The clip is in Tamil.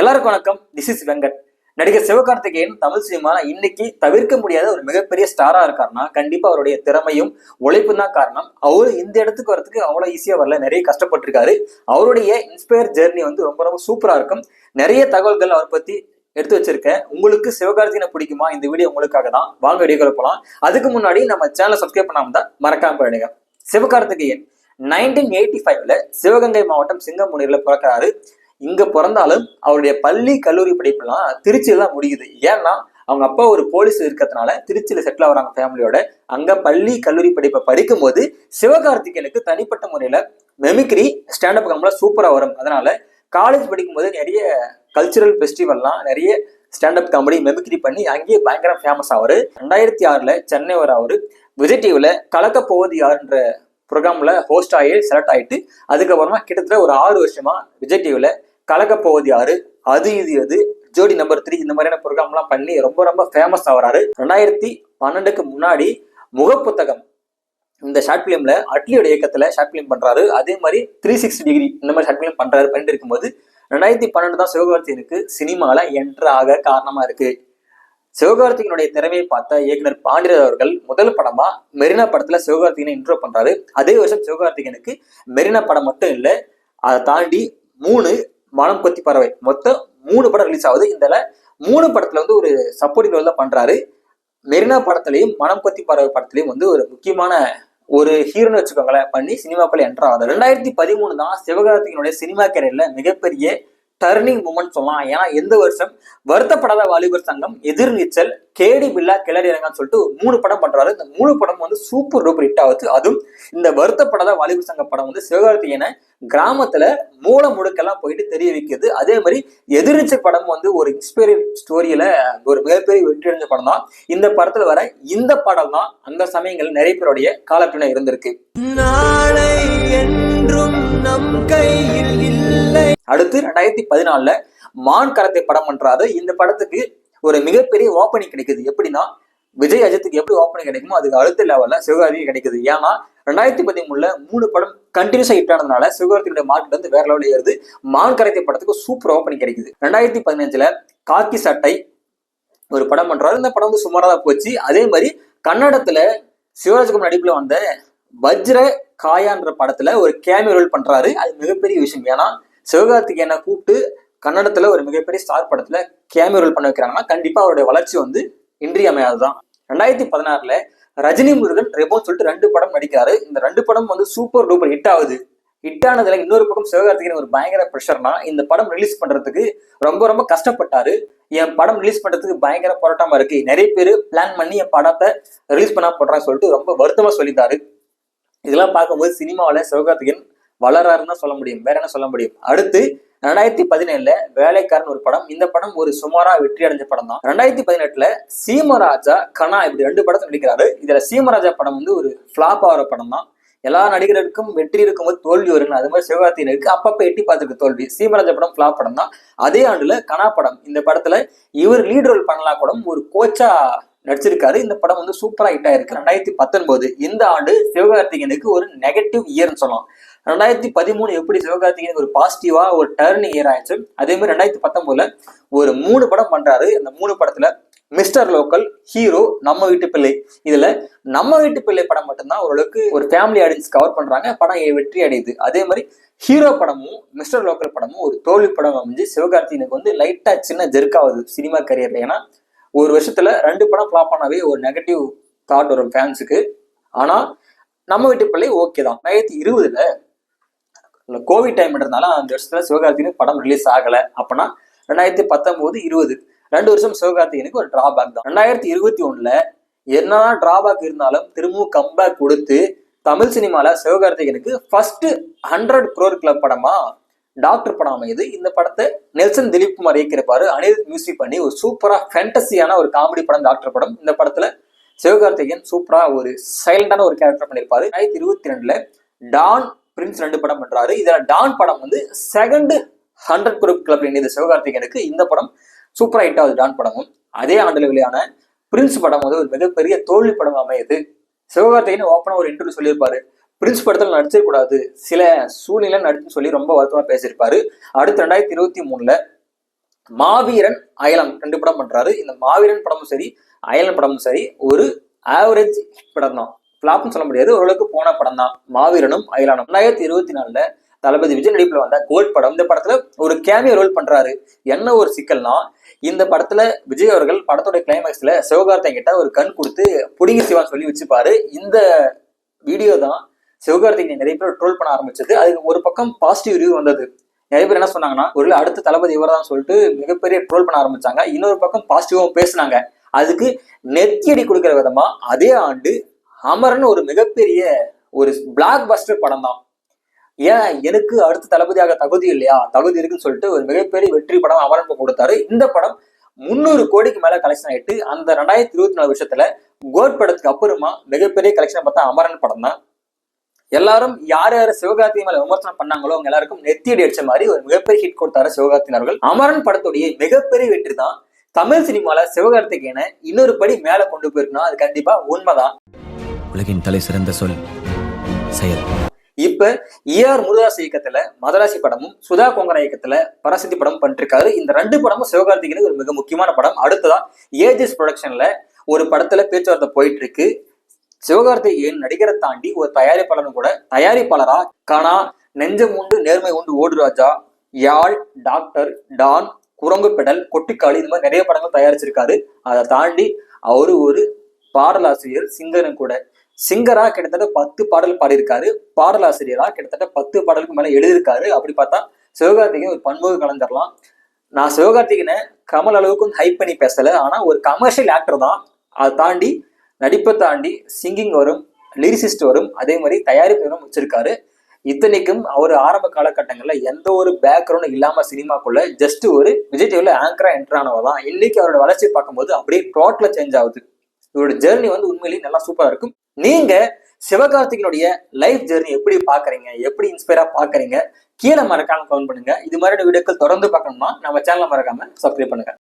எல்லாருக்கும் வணக்கம். This is Venkat. நடிகர் சிவகார்த்திகேயன் தமிழ் சினிமா இன்னைக்கு தவிர்க்க முடியாத ஒரு மிகப்பெரிய ஸ்டாரா இருக்காருன்னா கண்டிப்பா அவருடைய திறமையும் உழைப்பும் தான் காரணம். அவரு இந்த இடத்துக்கு வரதுக்கு அவ்வளவு ஈஸியா வரல. நிறைய கஷ்டப்பட்டிருக்காரு. அவருடைய இன்ஸ்பயர் ஜேர்னி வந்து ரொம்ப ரொம்ப சூப்பரா இருக்கும். நிறைய தகவல்கள் அவர் பத்தி எடுத்து வச்சிருக்கேன். உங்களுக்கு சிவகார்த்திகனை பிடிக்குமா? இந்த வீடியோ உங்களுக்காக தான். வாங்க வீடியோக்குள்ள போலாம். அதுக்கு முன்னாடி நம்ம சேனலை சப்ஸ்கிரைப் பண்ணாம தான் மறக்காம போயிடுங்க. சிவகார்த்திகேயன் நைன்டீன் எயிட்டி ஃபைவ்ல சிவகங்கை மாவட்டம் சிங்கமுனியில பிறக்கிறாரு. இங்க பிறந்தாலும் அவருடைய பள்ளி கல்லூரி படிப்புலாம் திருச்சியில தான் முடியுது. ஏன்னா அவங்க அப்பா ஒரு போலீஸ் இருக்கிறதுனால திருச்சியில செட்டில் ஆகிறாங்க ஃபேமிலியோட அங்க பள்ளி கல்லூரி படிப்பை படிக்கும்போது சிவகார்த்திகேயனுக்கு தனிப்பட்ட முறையில மெமிக்ரி ஸ்டாண்டப் காமெடிலாம் சூப்பரா வரும். அதனால காலேஜ் படிக்கும்போது நிறைய கல்ச்சுரல் ஃபெஸ்டிவல்லாம் நிறைய ஸ்டாண்டப் காமெடி மெமிக்ரி பண்ணி அங்கேயே பயங்கர ஃபேமஸ் ஆவாரு. ரெண்டாயிரத்தி ஆறுல சென்னை வர அவரு விஜய் டிவில கலக்க போவது யாருன்ற ப்ரோக்ராம்ல ஹோஸ்ட் ஆகி செலக்ட் ஆயிட்டு அதுக்கப்புறமா கிட்டத்தட்ட ஒரு ஆறு வருஷமா விஜய் டிவில கலக்க போவது யாரு? அது இது அது. ஜோடி நம்பர் த்ரீ இந்த மாதிரியான ப்ரோக்ராம்லாம் பண்ணி ரொம்ப ரொம்ப ஃபேமஸ் ஆகிறாரு ரெண்டாயிரத்தி பன்னெண்டுக்கு முன்னாடி முகப்புத்தகம் இந்த ஷார்ட் ஃபிலிம்ல அட்லியோட இயக்கத்துல ஷார்ட் ஃபிலிம் பண்றாரு. அதே மாதிரி த்ரீ சிக்ஸ்டி டிகிரி இந்த மாதிரி ஷார்ட் ஃபிலிம் பண்றாரு பண்ணிட்டு இருக்கும்போது ரெண்டாயிரத்தி பன்னெண்டு தான் சிவகார்த்திகனுக்கு சினிமால என்ட்ரு ஆக காரணமா இருக்கு. சிவகார்த்திகனுடைய திறமையை பார்த்த இயக்குனர் பாண்டியராஜ் அவர்கள் முதல் படமா மெரினா படத்துல சிவகார்த்திகனை இன்ட்ரோ பண்றாரு. அதே வருஷம் சிவகார்த்திகனுக்கு மெரினா படம் மட்டும் இல்லை அதை தாண்டி மூணு மனம் கொத்தி பறவை. மொத்தம் மூணு படம் ரிலீஸ் ஆகுது. இந்த மூணு படத்துல வந்து ஒரு சப்போர்ட்டிங் ரோல் தான் பண்றாரு. மெரினா படத்துலையும் மனம் கொத்தி பறவை படத்துலையும் வந்து ஒரு முக்கியமான ஒரு ஹீரோன்னு வச்சுக்கோங்களேன். பண்ணி சினிமாக்குள்ள என்ட்ரு ஆகுது. ரெண்டாயிரத்தி பதிமூணு தான் சிவகார்த்திகனுடைய சினிமா கேரியர்ல மிகப்பெரிய டர்னிங் மூமெண்ட் சொல்லலாம். ஏன்னா எந்த வருஷம் வருத்தப்படாத வாலிபர் சங்கம் எதிர்நீச்சல் கேடி பில்லா கிளறி இறங்கன்னு சொல்லிட்டு ஒரு மூணு படம் பண்றாரு. இந்த மூணு படம் வந்து சூப்பர் டூப்பர் ஹிட் ஆகுது. அதுவும் இந்த வருத்தப்படாத வாலிபர் சங்கம் படம் வந்து சிவகார்த்திகேயனை கிராமத்துல மூல முடுக்கெல்லாம் போயிட்டு தெரிய வைக்கிறது. அதே மாதிரி எதிர்நீச்சல் படம் வந்து ஒரு இன்ஸ்பைரிங் ஸ்டோரியில ஒரு மிகப்பெரிய வெற்றி அடைஞ்ச படம் தான். இந்த படத்துல வர இந்த படம் தான் அந்த சமயங்கள் நிறைய பேருடைய காலப்பின இருந்திருக்கு. நாளை என்றும் நம் கையில் இல்லை. அடுத்து ரெண்டாயிரத்தி பதினாலுல மான் கரத்தை படம் பண்றாரு. இந்த படத்துக்கு ஒரு மிகப்பெரிய ஓப்பனிங் கிடைக்குது. எப்படின்னா விஜய் அஜித்துக்கு எப்படி ஓப்பனிங் கிடைக்குமோ அதுக்கு அடுத்த லெவல்ல சிவகார்த்திகை கிடைக்குது. ஏன்னா ரெண்டாயிரத்தி பதிமூணுல மூணு படம் கண்டினியூஸா ஹிட் ஆனதுனால சிவகார்த்திகோட மார்க்கெட் வந்து வேற லெவலில் ஏறுது. மான் கரைத்தை படத்துக்கு சூப்பர் ஓப்பனிங் கிடைக்குது. ரெண்டாயிரத்தி பதினஞ்சுல காக்கி சட்டை ஒரு படம் பண்றாரு. இந்த படம் வந்து சுமாரா போச்சு. அதே மாதிரி கன்னடத்துல சிவராஜ்குமார் நடிப்புல வந்த வஜ்ர காயான்ற படத்துல ஒரு கேமியோ ரோல் பண்றாரு. அது மிகப்பெரிய விஷயம். ஏன்னா சிவகார்த்திகேயனை கூப்பிட்டு கன்னடத்துல ஒரு மிகப்பெரிய ஸ்டார் படத்துல கேமியோ ரோல் பண்ண வைக்கிறாங்கன்னா கண்டிப்பா அவருடைய வளர்ச்சி வந்து இன்றியமையாதுதான் ரெண்டாயிரத்தி பதினாறுல ரஜினி முருகன் ரெபோன்னு சொல்லிட்டு ரெண்டு படம் நடிக்கிறாரு. இந்த ரெண்டு படம் வந்து சூப்பர் டூப்பர் ஹிட் ஆகுது. ஹிட் ஆனதுல இன்னொரு பக்கம் சிவகார்த்திகேயன் ஒரு பயங்கர ப்ரெஷர்னா இந்த படம் ரிலீஸ் பண்றதுக்கு ரொம்ப ரொம்ப கஷ்டப்பட்டாரு. என் படம் ரிலீஸ் பண்றதுக்கு பயங்கர போராட்டமா இருக்கு. நிறைய பேர் பிளான் பண்ணி என் படத்தை ரிலீஸ் பண்ணா போடுறான்னு சொல்லிட்டு ரொம்ப வருத்தமா சொல்லிட்டாரு. இதெல்லாம் பார்க்கும்போது சினிமாவில் சிவகார்த்திகேயன் வளராருன்னு சொல்ல முடியும். வேற என்ன சொல்ல முடியும்? அடுத்து ரெண்டாயிரத்தி பதினேழுல வேலைக்காரன் ஒரு படம். இந்த படம் ஒரு சுமாரா வெற்றி அடைஞ்ச படம் தான். ரெண்டாயிரத்தி பதினெட்டுல சீமராஜா கனா இப்படி ரெண்டு படத்தை நடிக்கிறாரு. இதுல சீமராஜா படம் வந்து ஒரு ஃபிளாப் ஆகிற படம் தான். எல்லா நடிகருக்கும் வெற்றி இருக்கும்போது தோல்வி வருங்க அது மாதிரி சிவகார்த்திகனுக்கு அப்பப்ப எட்டி பார்த்துருக்கு தோல்வி. சீமராஜா படம் ஃபிளாப் படம் தான். அதே ஆண்டுல கனா படம். இந்த படத்துல இவர் லீட் ரோல் பண்ணலாம் கூட ஒரு கோச்சா நடிச்சிருக்காரு. இந்த படம் வந்து சூப்பரா ஹிட் ஆயிருக்கு. ரெண்டாயிரத்தி பத்தொன்பது இந்த ஆண்டு சிவகார்த்திகனுக்கு ஒரு நெகட்டிவ் இயர்னு சொல்லலாம். ரெண்டாயிரத்தி பதிமூணு எப்படி சிவகார்த்திகேயனுக்கு ஒரு பாசிட்டிவா ஒரு டர்னிங் இயர் ஆயிடுச்சு? அதே மாதிரி ரெண்டாயிரத்தி பத்தொன்பதுல ஒரு மூணு படம் பண்றாரு. அந்த மூணு படத்துல மிஸ்டர் லோக்கல் ஹீரோ நம்ம வீட்டு பிள்ளை. இதுல நம்ம வீட்டு பிள்ளை படம் மட்டும்தான் ஓரளவுக்கு ஒரு ஃபேமிலி ஆடியன்ஸ் கவர் பண்றாங்க. படம் வெற்றி அடையுது. அதே மாதிரி ஹீரோ படமும் மிஸ்டர் லோக்கல் படமும் ஒரு தோல்வி படம் அமைஞ்சு சிவகார்த்திகனுக்கு வந்து லைட்டா சின்ன ஜெர்க்காகுது சினிமா கரியர்ல ஏன்னா ஒரு வருஷத்துல ரெண்டு படம் ஃபிளாப் ஆனாவே ஒரு நெகட்டிவ் தாட் வரும் ஃபேன்ஸுக்கு ஆனா நம்ம வீட்டு பிள்ளை ஓகே தான். ரெண்டாயிரத்தி இருபதுல கோவிட் டைம்ன்றதுனால அந்த வருஷத்துல சிவகார்த்திகனுக்கு படம் ரிலீஸ் ஆகல அப்பனா ரெண்டாயிரத்தி பத்தொன்பது இருபது ரெண்டு வருஷம் சிவகார்த்திகனுக்கு ஒரு டிராபேக் தான். ரெண்டாயிரத்தி இருபத்தி ஒண்ணுல என்னதான் டிராபேக் இருந்தாலும் திரும்பவும் கம்பேக் கொடுத்து தமிழ் சினிமால சிவகார்த்திகனுக்கு ஃபர்ஸ்ட் ஹண்ட்ரட் குரோர் கிளப் படமா டாக்டர் படம் அமையுது இந்த படத்தை நெல்சன் திலீப் குமார் இயக்கியிருப்பாரு. அனிருத் மியூசிக் பண்ணி ஒரு சூப்பரா ஃபேண்டசியான ஒரு காமெடி படம் டாக்டர் படம். இந்த படத்துல சிவகார்த்திகேயன் சூப்பரா ஒரு சைலண்டான ஒரு கேரக்டர் பண்ணியிருப்பாரு. ரெண்டாயிரத்தி இருபத்தி ரெண்டுல டான் பிரின்ஸ் ரெண்டு படம் பண்றாரு. இதுல டான் படம் வந்து செகண்ட் ஹண்ட்ரட் குரூப் கிளப் இணைந்த சிவகார்த்திகேயனுக்கு இந்த படம் சூப்பரா ஹிட் ஆகுது டான் படமும். அதே ஆண்டுல வெளியான பிரின்ஸ் படம் வந்து ஒரு மிகப்பெரிய தோல்வி படம் அமையுது. சிவகார்த்திகேயன் ஓப்பனா ஒரு இன்டர்வியூ சொல்லியிருப்பாரு. பிரின்ஸ் படத்தில் நடிச்சிடக்கூடாது. சில சூழ்நிலை நடிச்சுன்னு சொல்லி ரொம்ப வருத்தமாக பேசியிருப்பாரு. அடுத்து ரெண்டாயிரத்தி இருபத்தி மூணுல மாவீரன் அயலம் ரெண்டு படம் பண்றாரு. இந்த மாவீரன் படமும் சரி அயலன் படமும் சரி ஒரு ஆவரேஜ் படம் தான் ஃபிளாப்னு சொல்ல முடியாது. ஓரளவுக்கு போன படம் தான் மாவீரனும் அயலானும். ரெண்டாயிரத்தி இருபத்தி நாலுல தளபதி விஜய் நடிப்பில் வந்த கோல்ட் படம். இந்த படத்துல ஒரு கேமியோ ரோல் பண்றாரு. என்ன ஒரு சிக்கல்னா இந்த படத்துல விஜய் அவர்கள் படத்தோட கிளைமேக்ஸ்ல சிவகார்த்திகன் கிட்ட ஒரு கண் கொடுத்து புடிங்க சிவான் சொல்லி வச்சுப்பாரு. இந்த வீடியோ தான் சிவகார்த்திகேயன் நிறைய பேர் ட்ரோல் பண்ண ஆரம்பிச்சது. அதுக்கு ஒரு பக்கம் பாசிட்டிவ் ரிவ்யூ வந்தது. நிறைய பேர் என்ன சொன்னாங்கன்னா ஒரு அடுத்த தளபதி இவர் தான் சொல்லிட்டு மிகப்பெரிய ட்ரோல் பண்ண ஆரம்பிச்சாங்க. இன்னொரு பக்கம் பாசிட்டிவாகவும் பேசுனாங்க. அதுக்கு நெத்தியடி கொடுக்குற விதமா அதே ஆண்டு அமரன் ஒரு மிகப்பெரிய ஒரு பிளாக் பஸ்டர் படம் தான். ஏன்? எனக்கு அடுத்த தளபதியாக தகுதி இல்லையா? தகுதி இருக்குன்னு சொல்லிட்டு ஒரு மிகப்பெரிய வெற்றி படம் அமரன் கொடுத்தாரு. இந்த படம் முந்நூறு கோடிக்கு மேல கலெக்ஷன் ஆயிட்டு அந்த ரெண்டாயிரத்தி இருபத்தி நாலு வருஷத்துல கோட் படத்துக்கு அப்புறமா மிகப்பெரிய கலெக்ஷன் பார்த்தா அமரன் படம் தான். எல்லாரும் யார் யார் சிவகார்த்திகை மேல விமர்சனம் பண்ணாங்களோ அவங்க எல்லாருக்கும் நெத்தியடி அடிச்ச மாதிரி ஒரு மிகப்பெரிய ஹிட் கொடுத்தாரு சிவகார்த்திகேயன் அவர்கள். அமரன் படத்துடைய மிகப்பெரிய வெற்றி தான் தமிழ் சினிமால சிவகார்த்திகேயனை இன்னொரு படி மேல கொண்டு போயிருக்கணும் அது கண்டிப்பா உண்மைதான். உலகின் தலை சிறந்த சொல் செயல். இப்ப ஏஆர் முருதாஸ் இயக்கத்துல மதராசி படமும் சுதா கொங்கரா இயக்கத்துல பரசக்தி படம் பண்ணிருக்காரு. இந்த ரெண்டு படமும் சிவகார்த்திகேயனுக்கு ஒரு மிக முக்கியமான படம். அடுத்ததா ஏஜஸ் ப்ரொடக்ஷன்ல ஒரு படத்துல பேச்சுவார்த்தை போயிட்டு இருக்கு. சிவகார்த்திகேயன் நடிகரை தாண்டி ஒரு தயாரிப்பாளரும் கூட தயாரிப்பாளரா? காணா நெஞ்சம் உண்டு நேர்மை உண்டு ஓடு ராஜா யாழ் Doctor Don Kurangu Pedal Kottukkaali இந்த மாதிரி நிறைய படங்கள் தயாரிச்சிருக்காரு. அதை தாண்டி அவரு ஒரு பாடலாசிரியர் சிங்கரும் கூட. சிங்கரா கிட்டத்தட்ட பத்து பாடல் பாடியிருக்காரு. பாடலாசிரியரா கிட்டத்தட்ட பத்து பாடலுக்கு மேல எழுதியிருக்காரு. அப்படி பார்த்தா சிவகார்த்திகேயன் ஒரு பன்முக கலந்துடலாம் நான் சிவகார்த்திகேயனை கமல் அளவுக்கு ஹைப் பண்ணி பேசல. ஆனா ஒரு கமர்ஷியல் ஆக்டர் தான். அதை தாண்டி நடிப்பை தாண்டி சிங்கிங் வரும் லிரிசிஸ்ட் வரும் அதே மாதிரி தயாரிப்பு வரும் வச்சிருக்காரு. இத்தனைக்கும் அவர் ஆரம்ப காலகட்டங்களில் எந்த ஒரு பேக்ரவுண்டும் இல்லாமல் சினிமாக்குள்ள ஜஸ்ட் ஒரு விஜய் டிவியில் ஆங்கரா என்டர் ஆனவ தான். இன்னைக்கு அவரோட வளர்ச்சி பார்க்கும்போது அப்படியே டோட்டலா சேஞ்ச் ஆகுது. இவரோட ஜேர்னி வந்து உண்மையிலேயே நல்லா சூப்பராக இருக்கும். நீங்க சிவகார்த்திகனுடைய லைஃப் ஜேர்னி எப்படி பாக்குறீங்க எப்படி இன்ஸ்பயரா பாக்குறீங்க கீழே மறக்காம கமெண்ட் பண்ணுங்க. இது மாதிரியான வீடியோக்கள் தொடர்ந்து பார்க்கணுமா நம்ம சேனலை மறக்காம சப்ஸ்கிரைப் பண்ணுங்க.